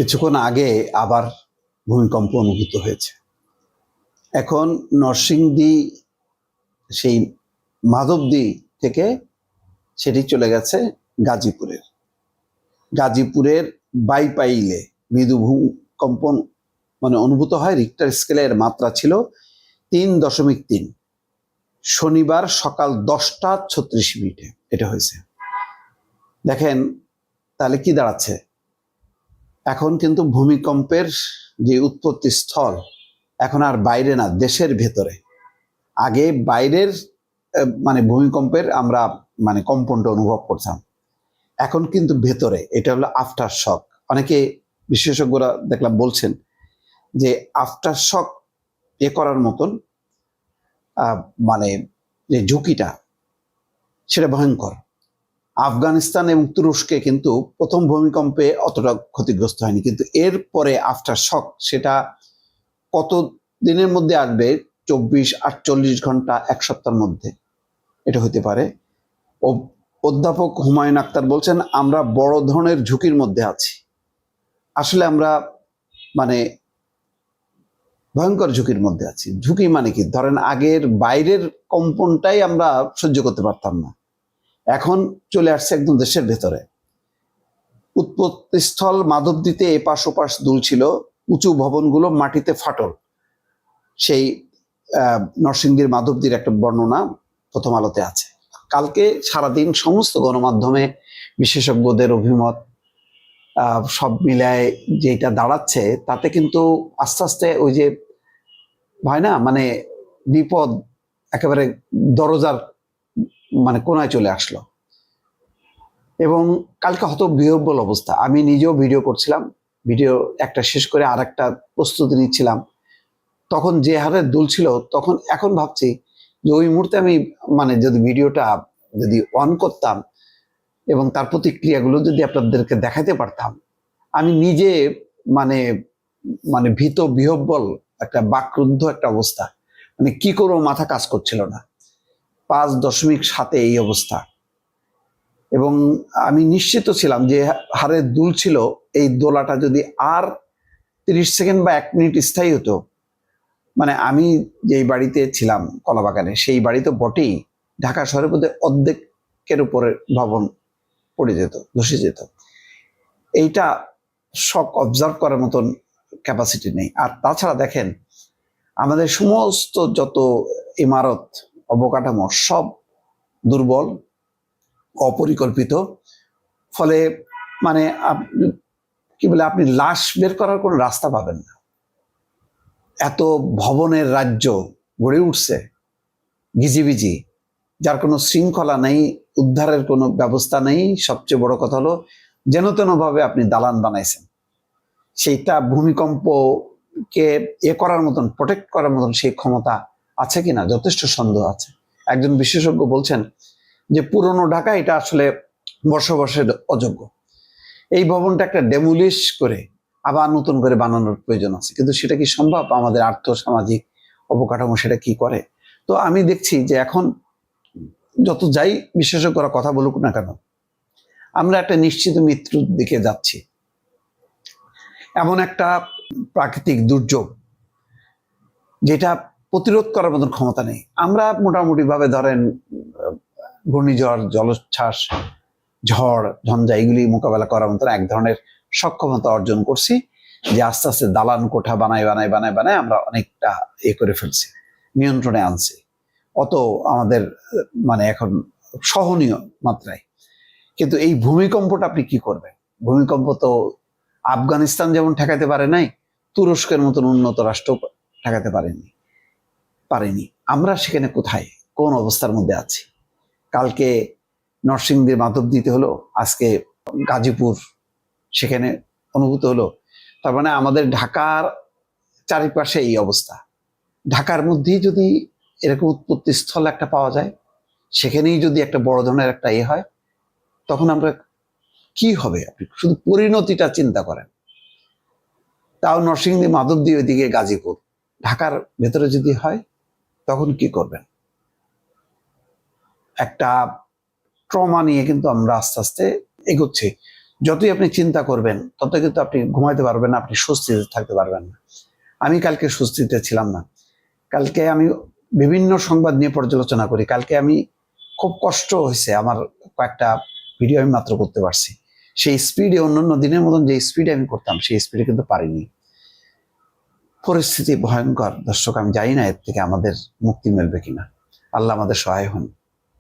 কিছুক্ষণ আগে আবার ভূমিকম্প অনুভূত হয়েছে। এখন নরসিংদী, সেই মাধবদী থেকে সেটি চলে গেছে গাজীপুরের। গাজীপুরের বাইপাইলে মৃদু ভূকম্পন মানে অনুভূত হয় রিক্টার স্কেলের মাত্রা ছিল তিন দশমিক তিন। শনিবার সকাল দশটা ছত্রিশ মিনিটে এটা হয়েছে। দেখেন, তাহলে কি দাঁড়াচ্ছে? এখন কিন্তু ভূমিকম্পের যে উৎপত্তি স্থল, এখন আর বাইরে না, দেশের ভেতরে। আগে বাইরের মানে ভূমিকম্পের আমরা মানে কম্পনটা অনুভব করতাম। এখন কিন্তু ভেতরে, এটা হলো আফটার শক অনেকে বিশেষজ্ঞরা দেখলাম বলছেন যে আফটার শক এ করার মতন মানে যে ঝুঁকিটা, সেটা ভয়ঙ্কর। আফগানিস্তান এবং তুরস্কে কিন্তু প্রথম ভূমিকম্পে অতটা ক্ষতিগ্রস্ত হয়নি। কিন্তু এর পরে আফটার শক সেটা কত দিনের মধ্যে আসবে? চব্বিশ, আটচল্লিশ ঘণ্টা, এক সপ্তাহের মধ্যে। এটা হতে পারে। অধ্যাপক হুমায়ুন আক্তার বলছেন, আমরা বড় ধরনের ঝুঁকির মধ্যে আছি। আসলে আমরা মানে ভয়ঙ্কর ঝুঁকির মধ্যে আছি। ঝুঁকি মানে কি? ধরেন আগের বাইরের কম্পনটাই আমরা সহ্য করতে পারতাম না। এখন চলে আসছে একদম দেশের ভেতরে। উৎপত্তিস্থল মাধবদীতে এপাশ ওপাশ দুলছিল উঁচু ভবনগুলো মাটিতে ফাটল। সেই নরসিংদীর মাধবদীর একটা বর্ণনা প্রথম আলোতে আছে। কালকে সারাদিন সমস্ত গণমাধ্যমে বিশেষজ্ঞদের অভিমত সব মিলায় যেটা দাঁড়াচ্ছে, তাতে কিন্তু আস্তে আস্তে ওই যে, হয় না? মানে বিপদ, একেবারে দরজার মানে কোনায় চলে আসলো। এবং কালকে হত বিহব্বল অবস্থা। আমি নিজেও ভিডিও করছিলাম, ভিডিও একটা শেষ করে আর একটা প্রস্তুতি নিচ্ছিলাম। তখন যে হারে দুলছিল তখন এখন ভাবছি যে ওই মুহূর্তে আমি মানে যদি ভিডিওটা যদি অন করতাম এবং তার প্রতিক্রিয়াগুলো যদি আপনাদেরকে দেখাতে পারতাম, আমি নিজে মানে মানে ভীত বিহব্বল একটা বাকরুদ্ধ একটা অবস্থা। মানে কি করব, মাথা কাজ করছিল না। পাঁচ দশমিক সাতে এই অবস্থা। এবং আমি নিশ্চিত ছিলাম যে হারে দুল ছিল, এই দোলাটা যদি আর তিরিশ সেকেন্ড বা এক মিনিট স্থায়ী হতো মানে আমি যেই বাড়িতে ছিলাম কলাবাগানে, সেই বাড়ি তো বটেই, ঢাকা শহরের মধ্যে অর্ধেকের উপরে ভবন পড়ে যেত, ধসে যেত। এইটা শক অবজার্ভ করার মতন ক্যাপাসিটি নেই। আর তাছাড়া দেখেন, আমাদের সমস্ত যত ইমারত অবকাঠামো সব দুর্বল, অপরিকল্পিত। ফলে মানে কি বলে, আপনি লাশ বের করার কোনো রাস্তা পাবেন না। এত ভবনের রাজ্য গড়ে উঠছে, গিজিবিজি, যার কোনো শৃঙ্খলা নেই, উদ্ধারের কোনো ব্যবস্থা নেই। সবচেয়ে বড় কথা হলো, যেন তেনভাবে আপনি দালান বানাইছেন। সেইটা ভূমিকম্পকে এ করার মতন প্রোটেক্ট করার মতন সেই ক্ষমতা আছে কিনা? যথেষ্ট সন্দেহ আছে। একজন বিশেষজ্ঞ বলছেন যে পুরনো ঢাকা এটা আসলে বসবাসের অযোগ্য। এই ভবনটা একটা ডেমুলিশ করে আবার নতুন করে বানানোর প্রয়োজন আছে। কিন্তু সেটা কি সম্ভব? আমাদের আর্থ সামাজিক অবকাঠামো সেটা কি করে? তো আমি দেখছি যে এখন যত যাই বিশেষজ্ঞরা কথা বলুক না কেন, আমরা একটা নিশ্চিত মৃত্যুর দিকে যাচ্ছি। এমন একটা প্রাকৃতিক দুর্যোগ যেটা প্রতিরোধ করার মতন ক্ষমতা নেই। আমরা মোটামুটি ভাবে ধরেন, ঘূর্ণিঝড়, জলোচ্ছ্বাস, ঝড়, ঝঞ্ঝা, এগুলি মোকাবেলা করার মতন এক ধরনের সক্ষমতা অর্জন করছি যে আস্তে আস্তে দালান কোঠা বানায় বানায় বানায় বানায় আমরা অনেকটা এ করে ফেলছি, নিয়ন্ত্রণে আনছি। অত আমাদের মানে এখন সহনীয় মাত্রায়। কিন্তু এই ভূমিকম্পটা আপনি কি করবেন? ভূমিকম্প তো আফগানিস্তান যেমন ঠেকাতে পারে নাই, তুরস্কের মতন উন্নত রাষ্ট্র ঠেকাতে পারেনি। পারেনি। আমরা সেখানে কোথায়? কোন অবস্থার মধ্যে আছি? কালকে নরসিংদীর মাধব দিতে হলো, আজকে গাজীপুর সেখানে অনুভূত হলো। তার মানে আমাদের ঢাকার চারিপাশে এই অবস্থা। ঢাকার মধ্যেই যদি এরকম উৎপত্তি স্থল একটা পাওয়া যায়, সেখানেই যদি একটা বড় ধরনের একটা এ হয়, তখন আমরা কি হবে? আপনি শুধু পরিণতিটা চিন্তা করেন। তাও নরসিংদী মাধবদী ওইদিকে গাজীপুর। ঢাকার ভেতরে যদি হয় তখন কি করবেন? একটা ট্রমা নিয়ে কিন্তু আমরা আস্তে আস্তে এগোচ্ছি। যতই আপনি চিন্তা করবেন তত কিন্তু আপনি ঘুমাইতে পারবেন না, আপনি স্বস্তিতে থাকতে পারবেন না। আমি কালকে স্বস্তিতে ছিলাম না। কালকে আমি বিভিন্ন সংবাদ নিয়ে পর্যালোচনা করি। কালকে আমি খুব কষ্ট হয়েছে আমার কয়েকটা ভিডিও আমি মাত্র করতে পারছি। সেই স্পিডে অন্য অন্য দিনের মতন যে স্পিডে আমি করতাম, সেই স্পিডে কিন্তু পারিনি। পরিস্থিতি ভয়ঙ্কর। দর্শক, আমি জানি না এর থেকে আমাদের মুক্তি মিলবে কিনা। আল্লাহ আমাদের সহায় হন।